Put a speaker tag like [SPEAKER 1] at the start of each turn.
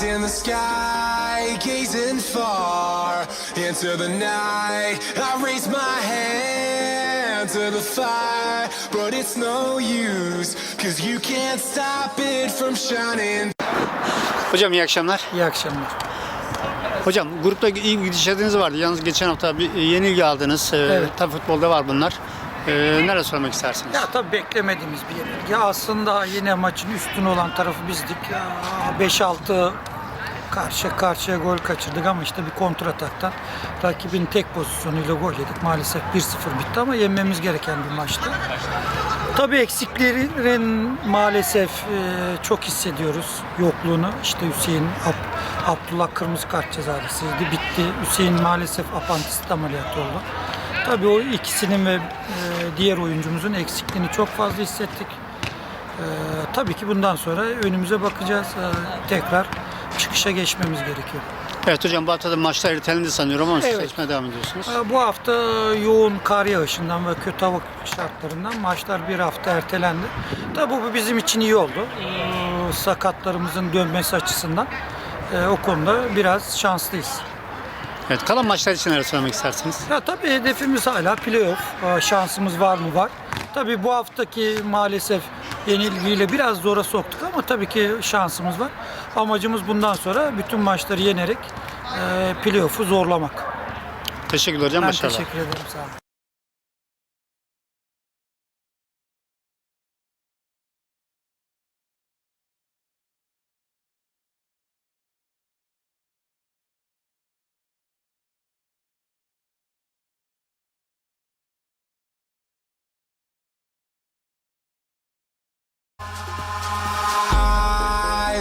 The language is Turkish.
[SPEAKER 1] Eyes in the sky, gazing far into the night. I raise my hand to the fire, but it's no use, cause you can't stop it from shining.
[SPEAKER 2] Hocam iyi akşamlar.
[SPEAKER 3] İyi akşamlar.
[SPEAKER 2] Hocam grupta iyi gidişatınız vardı. Yalnız geçen hafta bir yenilgi aldınız. Ee,
[SPEAKER 3] Evet.
[SPEAKER 2] Tabii futbolda var bunlar. Ee, neler söylemek istersiniz?
[SPEAKER 3] Ya tabii beklemediğimiz bir yenilgi. Ya aslında yine maçın üstün olan tarafı bizdik. Ya 5-6 karşı karşıya gol kaçırdık ama işte bir kontrataktan rakibin tek pozisyonuyla gol yedik. Maalesef 1-0 bitti ama yenmemiz gereken bir maçtı. Tabii eksiklerin maalesef e, çok hissediyoruz yokluğunu. İşte Hüseyin, Ab- Abdullah kırmızı kart cezalısıydı. Bitti. Hüseyin maalesef apandisit ameliyatı oldu. Tabii o ikisinin ve e, diğer oyuncumuzun eksikliğini çok fazla hissettik. E, tabii ki bundan sonra önümüze bakacağız. E, tekrar çıkışa geçmemiz gerekiyor.
[SPEAKER 2] Evet hocam bu hafta da maçlar ertelendi sanıyorum ama
[SPEAKER 3] Evet.
[SPEAKER 2] seçmeye devam ediyorsunuz.
[SPEAKER 3] E, Bu hafta yoğun kar yağışından ve kötü hava şartlarından maçlar bir hafta ertelendi. Tabii bu bizim için iyi oldu. E, Sakatlarımızın dönmesi açısından e, o konuda biraz şanslıyız.
[SPEAKER 2] Evet kalan maçlar için neler söylemek istersiniz?
[SPEAKER 3] Ya tabii hedefimiz hala playoff. Ee, Şansımız var mı? Var. Tabii bu haftaki maalesef yenilgiyle biraz zora soktuk ama tabii ki şansımız var. Amacımız bundan sonra bütün maçları yenerek e, playoff'u zorlamak.
[SPEAKER 2] Teşekkürler hocam.
[SPEAKER 3] Ben
[SPEAKER 2] Başarılar.
[SPEAKER 3] teşekkür ederim. Sağ olun.